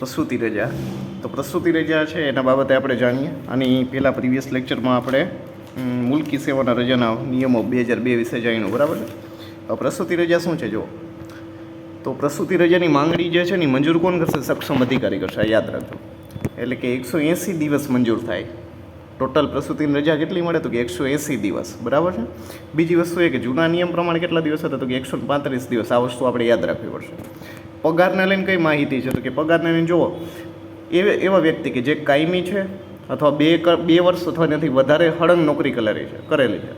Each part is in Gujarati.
પ્રસૂતિ રજા. તો પ્રસૂતિ રજા છે, એના બાબતે આપણે જાણીએ. અને પહેલાં પ્રીવિયસ લેક્ચરમાં આપણે મુલકી સેવાના રજાના નિયમો બે હજાર બે વિશે જાણ્યું, બરાબર છે? પ્રસૂતિ રજા શું છે જો તો પ્રસૂતિ રજાની માંગણી જે છે ને મંજૂર કોણ કરશે? સક્ષમ અધિકારી કરશે યાદ રાખજો. એટલે કે એકસો એંસી દિવસ મંજૂર થાય. ટોટલ પ્રસૂતિની રજા કેટલી મળે? તો કે એકસો એંસી દિવસ, બરાબર છે? બીજી વસ્તુ એ કે જૂના નિયમ પ્રમાણે કેટલા દિવસ હતા? તો કે એકસો પાંત્રીસ દિવસ, આ વસ્તુ આપણે યાદ રાખવી પડશે. પગારને લઈને કઈ માહિતી છે? તો કે પગારને લઈને જુઓ. એ એવા વ્યક્તિ કે જે કાયમી છે અથવા બે બે વર્ષ અથવા એનાથી વધારે હળંગ નોકરી કરેલી છે કરેલી છે.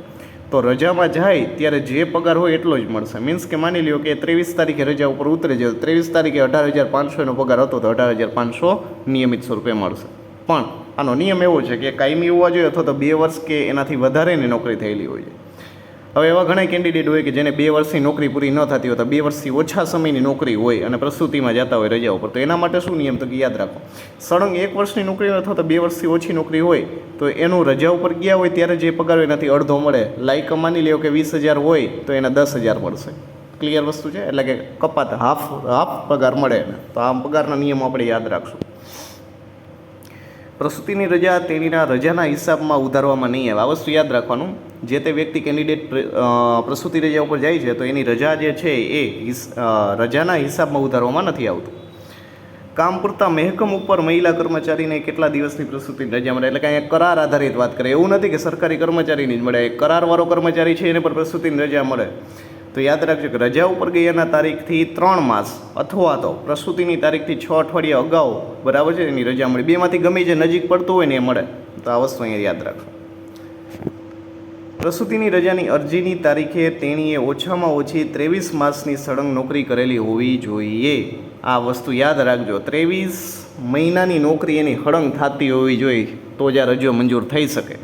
તો રજામાં જાય ત્યારે જે પગાર હોય એટલો જ મળશે. મીન્સ કે માની લ્યો કે ત્રેવીસ તારીખે રજા ઉપર ઉતરે છે. ત્રેવીસ તારીખે અઢાર હજાર પાંચસોનો પગાર હતો તો અઢાર હજાર પાંચસો નિયમિત સ્વરૂપે મળશે. પણ આનો નિયમ એવો છે કે કાયમી હોવા જોઈએ અથવા તો બે વર્ષ કે એનાથી વધારેની નોકરી થયેલી હોય છે. હવે એવા ઘણા કેન્ડિડેટ હોય કે જેને બે વર્ષની નોકરી પૂરી ન થતી હોય તો બે વર્ષથી ઓછા સમયની નોકરી હોય અને પ્રસૂતિમાં જતા હોય રજા ઉપર. તો એના માટે શું નિયમ? તો કે યાદ રાખો, સળંગ એક વર્ષની નોકરી અથવા તો બે વર્ષથી ઓછી નોકરી હોય તો એનું રજા ઉપર ગયા હોય ત્યારે જે પગાર એનાથી અડધો મળે. લાઈક માની લ્યો કે વીસ હજાર હોય તો એના દસ હજાર મળશે ક્લિયર વસ્તુ છે? એટલે કે કપાત, હાફ હાફ પગાર મળે. તો આ પગારના નિયમો આપણે યાદ રાખશું. પ્રસૂતિની રજા તેણીના રજાના હિસાબમાં ઉધારવામાં નહીં આવે. આ વસ્તુ યાદ રાખવાનું. જે તે વ્યક્તિ કેન્ડિડેટ પ્રસૂતિ રજા ઉપર જાય છે, તો એની રજા જે છે એ રજાના હિસાબમાં ઉધારવામાં નથી આવતું. કામ પૂરતા મહેકમ ઉપર મહિલા કર્મચારીને કેટલા દિવસની પ્રસૂતિની રજા મળે? એટલે કે અહીંયા કરાર આધારિત વાત કરે. એવું નથી કે સરકારી કર્મચારીની જ મળે. કરારવાળો કર્મચારી છે, એને પર પ્રસૂતિની રજા મળે. તો યાદ રાખજો કે રજા ઉપર ગયાના તારીખથી ત્રણ માસ અથવા તો પ્રસૂતિની તારીખથી છ અઠવાડિયા અગાઉ, બરાબર છે? એની રજા મળે. બેમાંથી ગમે જે નજીક પડતું હોય ને એ મળે. તો આ વસ્તુ અહીંયા યાદ રાખો. પ્રસૂતિની રજાની અરજીની તારીખે તેણીએ ઓછામાં ઓછી ત્રેવીસ માસની સળંગ નોકરી કરેલી હોવી જોઈએ. આ વસ્તુ યાદ રાખજો. ત્રેવીસ મહિનાની નોકરી એની હળંગ થતી હોવી જોઈએ. તો જ આ રજો મંજૂર થઈ શકે.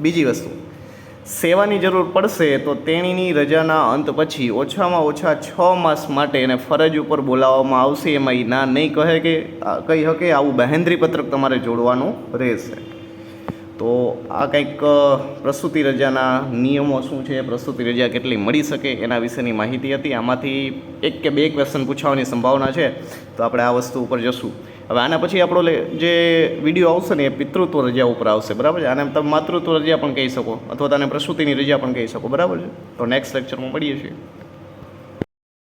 બીજી વસ્તુ. સેવાની જરૂર પડશે તો તેણીની રજાના અંત પછી ઓછામાં ઓછા છ માસ માટે એને ફરજ ઉપર બોલાવવામાં આવશે. એમાં એ ના, નહીં કહે કે કહી શકે આવું બહેન્દ્રી પત્રક તમારે જોડવાનું રહેશે. તો આ કંઈક પ્રસૂતિ રજાના નિયમો શું છે? પ્રસૂતિ રજા કેટલી મળી શકે એના વિશેની માહિતી હતી. આમાંથી એક કે બે ક્વેશ્ચન પૂછવાની સંભાવના છે. તો આપણે આ વસ્તુ ઉપર જશું. હવે આના પછી આપણો જે વીડિયો આવશે ને એ પિતૃત્વ રજા ઉપર આવશે, બરાબર છે? આને તમે માતૃત્વ રજા પણ કહી શકો, અથવા તો આને પ્રસૂતિની રજા પણ કહી શકો, બરાબર છે? તો નેક્સ્ટ લેક્ચરમાં મળીએ છીએ.